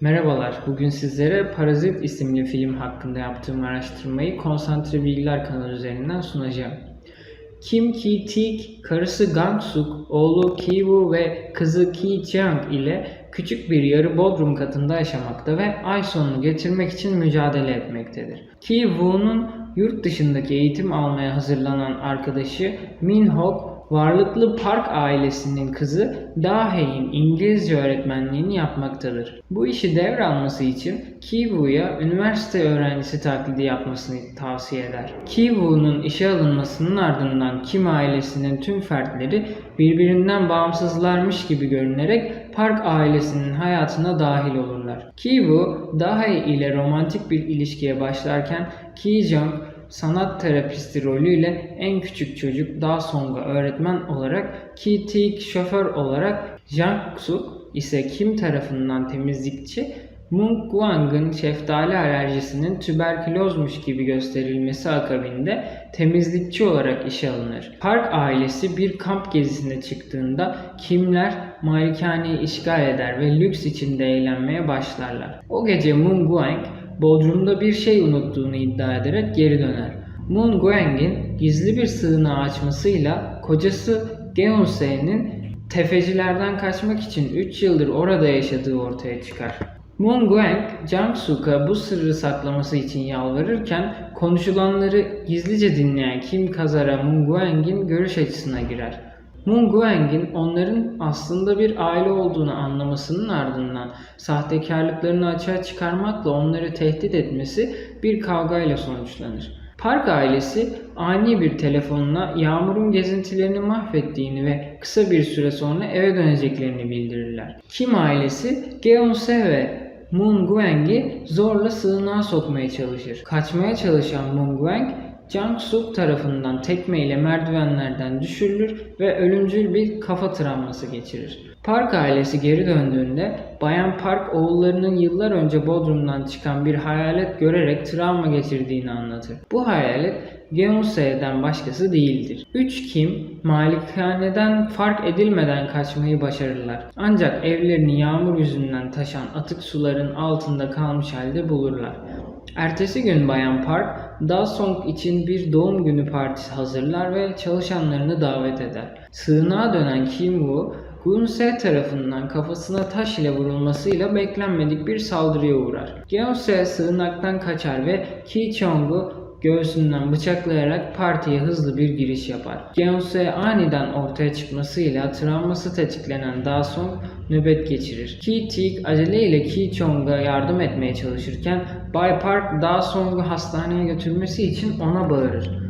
Merhabalar, bugün sizlere Parazit isimli film hakkında yaptığım araştırmayı Konsantre Bilgiler kanalı üzerinden sunacağım. Kim Ki-teek, karısı Gang-suk, oğlu Ki-woo ve kızı Ki-jeong ile küçük bir yarı bodrum katında yaşamakta ve ay sonunu getirmek için mücadele etmektedir. Ki-woo'nun yurt dışındaki eğitim almaya hazırlanan arkadaşı Min-hok, varlıklı Park ailesinin kızı Dahey'in İngilizce öğretmenliğini yapmaktadır. Bu işi devralması için Ki-woo'ya üniversite öğrencisi taklidi yapmasını tavsiye eder. Ki-woo'nun işe alınmasının ardından Kim ailesinin tüm fertleri birbirinden bağımsızlarmış gibi görünerek Park ailesinin hayatına dahil olurlar. Ki-woo, Dahey ile romantik bir ilişkiye başlarken Ki-jung sanat terapisti rolüyle en küçük çocuk Da Song'a öğretmen olarak, Ki Taek şoför olarak, Jang Suk ise Kim tarafından temizlikçi, Mung Guang'ın şeftali alerjisinin tüberkülozmuş gibi gösterilmesi akabinde temizlikçi olarak işe alınır. Park ailesi bir kamp gezisine çıktığında Kimler malikaneyi işgal eder ve lüks içinde eğlenmeye başlarlar. O gece Mung Guang Bodrum'da bir şey unuttuğunu iddia ederek geri döner. Moon Guang'in gizli bir sığınağı açmasıyla kocası Geunse'nin tefecilerden kaçmak için 3 yıldır orada yaşadığı ortaya çıkar. Moon Guang, Jang-suk'a bu sırrı saklaması için yalvarırken konuşulanları gizlice dinleyen Kim Kazara Moon Guang'in görüş açısına girer. Moon Guang'in onların aslında bir aile olduğunu anlamasının ardından sahtekarlıklarını açığa çıkarmakla onları tehdit etmesi bir kavgayla sonuçlanır. Park ailesi ani bir telefonla Yağmur'un gezintilerini mahvettiğini ve kısa bir süre sonra eve döneceklerini bildirirler. Kim ailesi Geonse ve Moon Guang'i zorla sığınağa sokmaya çalışır. Kaçmaya çalışan Moon Guang Jang Suk tarafından tekmeyle merdivenlerden düşürülür ve ölümcül bir kafa travması geçirir. Park ailesi geri döndüğünde Bayan Park oğullarının yıllar önce Bodrum'dan çıkan bir hayalet görerek travma geçirdiğini anlatır. Bu hayalet Geunse'den başkası değildir. Üç Kim malikaneden fark edilmeden kaçmayı başarırlar. Ancak evlerini yağmur yüzünden taşan atık suların altında kalmış halde bulurlar. Ertesi gün Bayan Park, Dasong için bir doğum günü partisi hazırlar ve çalışanlarını davet eder. Sığınağa dönen Kim Woo, Gunse tarafından kafasına taş ile vurulmasıyla beklenmedik bir saldırıya uğrar. Geonse sığınaktan kaçar ve Ki Chong'u göğsünden bıçaklayarak partiye hızlı bir giriş yapar. Geonse aniden ortaya çıkmasıyla travması tetiklenen Da Song nöbet geçirir. Ki Taek aceleyle Ki Chong'a yardım etmeye çalışırken Bay Park Da Song'u hastaneye götürmesi için ona bağırır.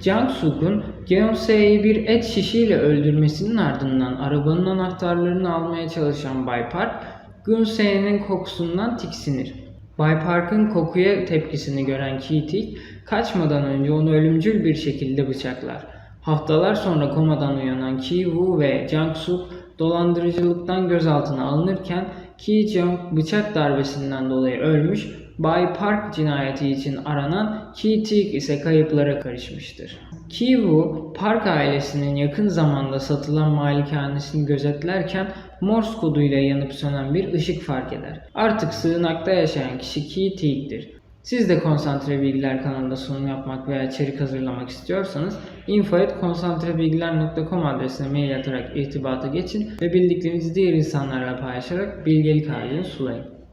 Jang Suk'un Geonse'yi bir et şişiyle öldürmesinin ardından arabanın anahtarlarını almaya çalışan Bay Park, Gunse'nin kokusundan tiksinir. Bay Park'ın kokuya tepkisini gören Taek, kaçmadan önce onu ölümcül bir şekilde bıçaklar. Haftalar sonra komadan uyanan Ki Woo ve Jang Suk dolandırıcılıktan gözaltına alınırken Ki Jeong bıçak darbesinden dolayı ölmüş, Bay Park cinayeti için aranan Ki Taek ise kayıplara karışmıştır. Ki Woo, Park ailesinin yakın zamanda satılan malikanesini gözetlerken Morse koduyla yanıp sönen bir ışık fark eder. Artık sığınakta yaşayan kişi Ki Taek'tir. Siz de Konsantre Bilgiler kanalında sunum yapmak veya içerik hazırlamak istiyorsanız info.konsantrebilgiler.com adresine mail atarak irtibata geçin ve bildiklerinizi diğer insanlarla paylaşarak bilgelik halini sulayın.